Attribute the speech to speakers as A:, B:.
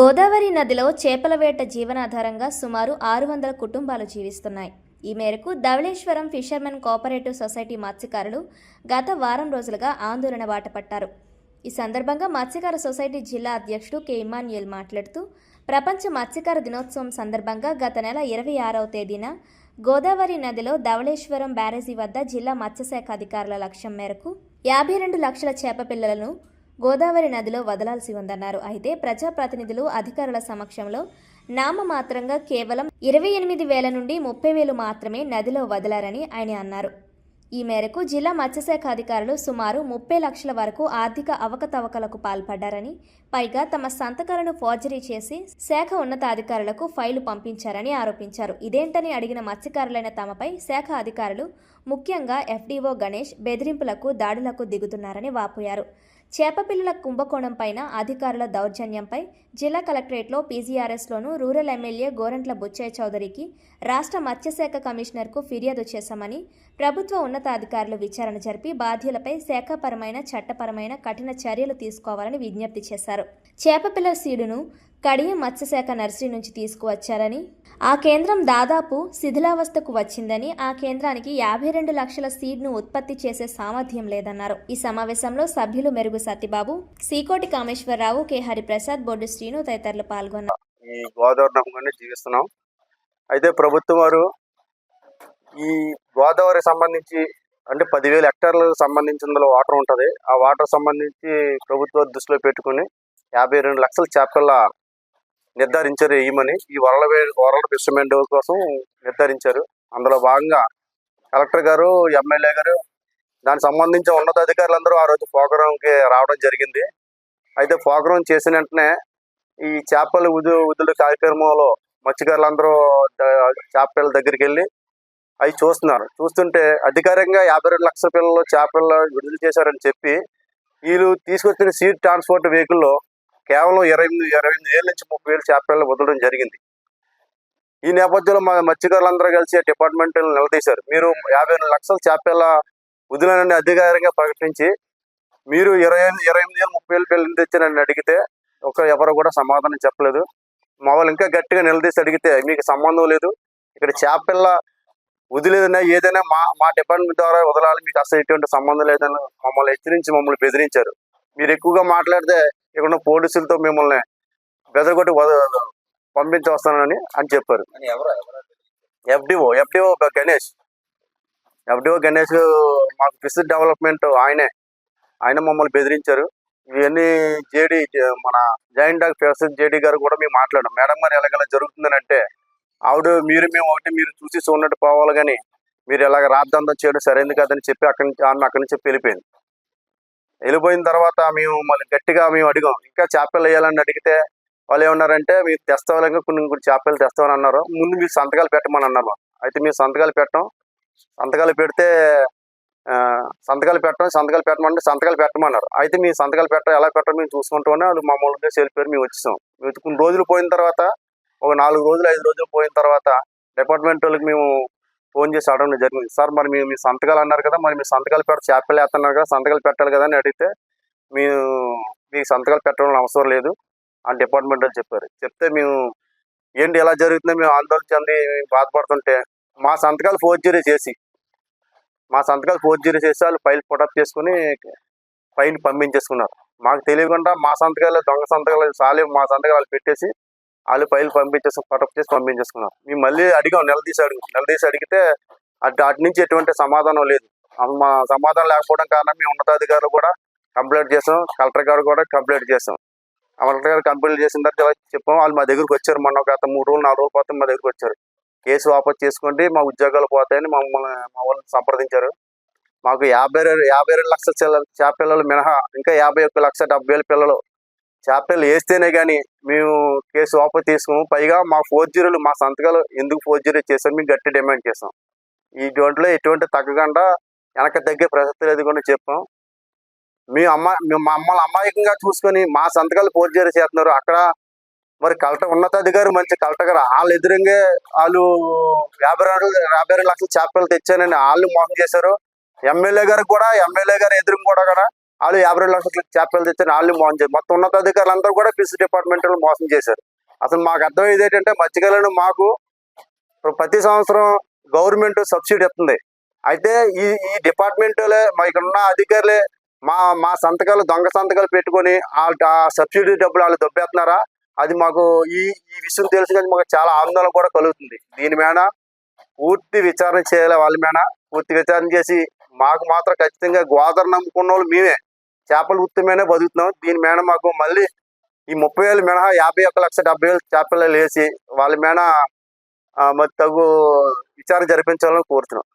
A: గోదావరి నదిలో చేపల వేట జీవనాధారంగా సుమారు ఆరు వందల కుటుంబాలు జీవిస్తున్నాయి. ఈ మేరకు ధవళేశ్వరం ఫిషర్మెన్ కోఆపరేటివ్ సొసైటీ మత్స్యకారులు గత వారం రోజులుగా ఆందోళన బాటపట్టారు. ఈ సందర్భంగా మత్స్యకార సొసైటీ జిల్లా అధ్యక్షుడు కె. ఇమాన్యుయల్ మాట్లాడుతూ ప్రపంచ మత్స్యకార దినోత్సవం సందర్భంగా గత నెల ఇరవై ఆరవ తేదీన గోదావరి నదిలో ధవళేశ్వరం బ్యారేజీ వద్ద జిల్లా మత్స్యశాఖ అధికారుల లక్ష్యం మేరకు యాభై రెండు లక్షల చేప పిల్లలను గోదావరి నదిలో వదలాల్సి ఉందన్నారు. అయితే ప్రజాప్రతినిధులు అధికారుల సమక్షంలో నామమాత్రంగా కేవలం ఇరవై ఎనిమిది వేల నుండి ముప్పై వేలు మాత్రమే నదిలో వదలారని ఆయన అన్నారు. ఈ మేరకు జిల్లా మత్స్యశాఖ అధికారులు సుమారు ముప్పై లక్షల వరకు ఆర్థిక అవకతవకలకు పాల్పడ్డారని పైగా తమ సంతకాలను ఫోర్జరీ చేసి శాఖ ఉన్నతాధికారులకు ఫైలు పంపించారని ఆరోపించారు. ఇదేంటని అడిగిన మత్స్యకారులైన తమపై శాఖ అధికారులు ముఖ్యంగా ఎఫ్డీఓ గణేష్ బెదిరింపులకు దాడులకు దిగుతున్నారని వాపోయారు. చేపపిల్లల కుంభకోణం పైన అధికారుల దౌర్జన్యంపై జిల్లా కలెక్టరేట్లో పీజీఆర్ఎస్లోను రూరల్ ఎమ్మెల్యే గోరంట్ల బుచ్చయ్య చౌదరికి రాష్ట్ర మత్స్యశాఖ కమిషనర్కు ఫిర్యాదు చేశామని ప్రభుత్వ ఉన్నతాధికారులు విచారణ జరిపి బాధ్యులపై శాఖపరమైన చట్టపరమైన కఠిన చర్యలు తీసుకోవాలని విజ్ఞప్తి చేశారు. చేపపిల్లల సీడును కడియం మత్స్యశాఖ నర్సరీ నుంచి తీసుకువచ్చారని ఆ కేంద్రం దాదాపు శిథిలావస్థకు వచ్చిందని ఆ కేంద్రానికి యాభై రెండు లక్షల సీడ్ను ఉత్పత్తి చేసే సామర్థ్యం లేదన్నారు. ఈ సమావేశంలో సభ్యులు మెరుగు సత్యబాబు సీకోటి కామేశ్వరరావు కె. హరిప్రసాద్ బొడ్డు శ్రీను తదితరులు పాల్గొన్నారు.
B: ఈ గోదావరి నమ్మకంగానే జీవిస్తున్నాం. అయితే ప్రభుత్వం వారు ఈ గోదావరి సంబంధించి అంటే పదివేల హెక్టార్లకు సంబంధించిన వాటర్ ఉంటుంది. ఆ వాటర్ సంబంధించి ప్రభుత్వ దృష్టిలో పెట్టుకుని యాభై రెండు లక్షల చేపల నిర్ధారించారు వేయమని ఈ వరల వే- వరల్డ్ ఫిషర్మెంట్ కోసం నిర్ధారించారు. అందులో భాగంగా కలెక్టర్ గారు ఎమ్మెల్యే గారు దానికి సంబంధించి ఉన్నతాధికారులందరూ ఆ రోజు పోకరంకి రావడం జరిగింది. అయితే ప్రోగ్రాం చేసిన వెంటనే ఈ చేపల ఉదు ఉదుల కార్యక్రమంలో మత్స్యకారులందరూ చేపల దగ్గరికి వెళ్ళి అవి చూస్తున్నారు. చూస్తుంటే అధికారికంగా యాభై రెండు లక్షల పిల్లలు చేపలు విడుదల చేశారని చెప్పి వీళ్ళు తీసుకొచ్చిన సీడ్ ట్రాన్స్పోర్ట్ వెహికల్లో కేవలం ఇరవై ఎనిమిది ఇరవై ఎనిమిది వేల నుంచి ముప్పై వేలు చేపలను వదలడం జరిగింది. ఈ నేపథ్యంలో మా మత్స్యకారులందరూ కలిసి డిపార్ట్మెంట్ నిలదీశారు. మీరు యాభై రెండు లక్షల చేపల వదిలేనని అధికారికంగా ప్రకటించి మీరు ఇరవై ఎనిమిది ఇరవై ఎనిమిది వేలు ముప్పై వేలు పిల్లలు తెచ్చానని అడిగితే ఒక ఎవరు కూడా సమాధానం చెప్పలేదు. మా వాళ్ళు ఇంకా గట్టిగా నిలదీసి అడిగితే మీకు సంబంధం లేదు. ఇక్కడ చేపల వదిలేదన్నా ఏదైనా మా మా డిపార్ట్మెంట్ ద్వారా వదలాలి. మీకు అసలు ఎటువంటి సంబంధం లేదని మమ్మల్ని హెచ్చరించి మమ్మల్ని బెదిరించారు. మీరు ఎక్కువగా మాట్లాడితే ఇక్కడ ఉన్న పోలీసులతో మిమ్మల్ని బెదరగొట్టి వద పంపించి వస్తానని అని చెప్పారు FDO FDO Ganesh. FDO Ganesh మాకు ఫిష్ డెవలప్మెంట్ ఆయనే. ఆయన మమ్మల్ని బెదిరించారు. ఇవన్నీ జేడి మన జాయింట్ డాక్ ఫెసర్ జేడి గారు కూడా మేము మాట్లాడాం. మేడం గారు ఎలాగెలా జరుగుతుందని అంటే ఆవిడ మీరు మేము ఒకటి మీరు చూసి చూడనట్టు పోవాలి కానీ మీరు ఎలాగ రాద్దంతం చేయడం సరైనది కాదని చెప్పి అక్కడి నుంచి ఆమె అక్కడి నుంచి చెప్పి వెళ్ళిపోయింది. వెళ్ళిపోయిన తర్వాత మేము మళ్ళీ గట్టిగా మేము అడిగాం ఇంకా చేపలు వేయాలని అడిగితే వాళ్ళు ఏమన్నారంటే మీరు తెస్తావాలంగా కొన్ని కొన్ని చేపలు తెస్తామని అన్నారు. ముందు మీరు సంతకాలు పెట్టమని అన్నారు. అయితే మేము సంతకాలు పెట్టాం. సంతకాలు పెడితే ఆ, సంతకాలు పెట్టడం సంతకాలు పెట్టమంటే సంతకాలు పెట్టమన్నారు. అయితే మీ సంతకాలు పెట్ట. ఎలా పెట్టడం మేము చూసుకుంటామని వాళ్ళు మామూలుగా వెళ్ళిపోయారు. మేము వచ్చేసాం. మేము కొన్ని రోజులు పోయిన తర్వాత ఒక నాలుగు రోజులు ఐదు రోజులు పోయిన తర్వాత డిపార్ట్మెంట్ వాళ్ళకి మేము ఫోన్ చేసి అడగడం జరిగింది. సార్ మరి మీ సంతకాలు అన్నారు కదా మరి మీ సంతకాలు పెట్ట చేపలు వేస్తున్నారు కదా సంతకాలు పెట్టాలి కదా అని అడిగితే మీరు మీకు సంతకాలు పెట్టడం అవసరం లేదు ఆ డిపార్ట్మెంట్ వాళ్ళు చెప్పారు. చెప్తే మేము ఏంటి ఎలా జరుగుతుందో మేము ఆందోళన చెంది బాధపడుతుంటే మా సంతకాలు ఫోర్జరీ చేసి మా సంతకాలు ఫోర్జరీ చేసి వాళ్ళు ఫైల్ పుటప్ చేసుకుని ఫైల్ పంపించేసుకున్నారు. మాకు తెలియకుండా మా సంతకాలు దొంగ సంతకాలు సాలేవు మా సంతకాలు వాళ్ళు పెట్టేసి వాళ్ళు ఫైల్ పంపించేసి పుటప్ చేసి పంపించేసుకున్నారు. మేము మళ్ళీ అడిగాం నిలదీసి అడుగు. తీసి అడిగితే అటు అటు నుంచి ఎటువంటి సమాధానం లేదు. మా సమాధానం లేకపోవడం కారణం మేము ఉన్నతాధికారులు కూడా కంప్లైంట్ చేసాం కలెక్టర్ గారు కూడా కంప్లైంట్ చేసాం. కలెక్టర్ గారు కంప్లైంట్ చేసిన తర్వాత చెప్పాం. వాళ్ళు మా దగ్గరకు వచ్చారు మొన్న గత మూడు రోజులు నాలుగు రోజుల క్రితం మా దగ్గరకు వచ్చారు. కేసు వాపస్ చేసుకోండి మా ఉద్యోగాలు పోతాయని మమ్మల్ని మా వాళ్ళని సంప్రదించారు. మాకు యాభై యాభై రెండు లక్షల చిల్ల- పిల్లలు మినహా ఇంకా యాభై ఒక్క లక్ష డెబ్బై వేల పిల్లలు చేపలు వేస్తేనే కానీ మేము కేసు వాపసు తీసుకోము పైగా మా ఫోర్జరీలు మా సంతకాలు ఎందుకు ఫోర్జరీ చేసాం మేము గట్టి డిమాండ్ చేసాం ఈ గోంట్లో ఎటువంటి తగ్గకుండా వెనక తగ్గే ప్రసక్తి లేదు కూడా చెప్పాం. మీ అమ్మ మా అమ్మల్ని అమాయకంగా చూసుకొని మా సంతకాలు ఫోర్జరీ చేస్తున్నారు. అక్కడ మరి కలెక్టర్ ఉన్నతాధికారి మంచి కలెక్టర్ గారు వాళ్ళు ఎదురంగా వాళ్ళు యాభై రెండు యాభై రెండు లక్షల చేపలు తెచ్చానని వాళ్ళు మోసం చేశారు. ఎమ్మెల్యే గారికి కూడా ఎమ్మెల్యే గారు ఎదురు కూడా కూడా వాళ్ళు యాభై రెండు లక్షల చేపలు తెచ్చారు వాళ్ళు మోసం చేశారు మొత్తం ఉన్నతాధికారులు అందరూ కూడా ఫిష్ డిపార్ట్మెంట్ మోసం చేశారు. అసలు మాకు అర్థమయ్యేది ఏంటంటే మత్స్యకారులను మాకు ప్రతి సంవత్సరం గవర్నమెంట్ సబ్సిడీ ఇస్తుంది. అయితే ఈ ఈ డిపార్ట్మెంట్లే మా ఇక్కడ ఉన్న అధికారులే మా మా సంతకాలు దొంగ సంతకాలు పెట్టుకొని ఆ- సబ్సిడీ డబ్బులు వాళ్ళు దొబ్బేస్తున్నారా? అది మాకు ఈ ఈ విషయం తెలిసి కానీ మాకు చాలా ఆందోళన కూడా కలుగుతుంది. దీని మీద పూర్తి విచారణ చేయాలి వాళ్ళ మీద పూర్తి విచారణ చేసి మాకు మాత్రం ఖచ్చితంగా గోదావరి నమ్ముకున్న వాళ్ళు మేమే. చేపల వృత్తి మీదనే బతుకుతున్నాం. దీని మీద మాకు మళ్ళీ ఈ ముప్పై వేలు మినహా యాభై ఒక్క లక్ష డెబ్బై వేలు చేపలు వేసి వాళ్ళ మీద మరి తగు విచారణ జరిపించాలని కోరుతున్నాం.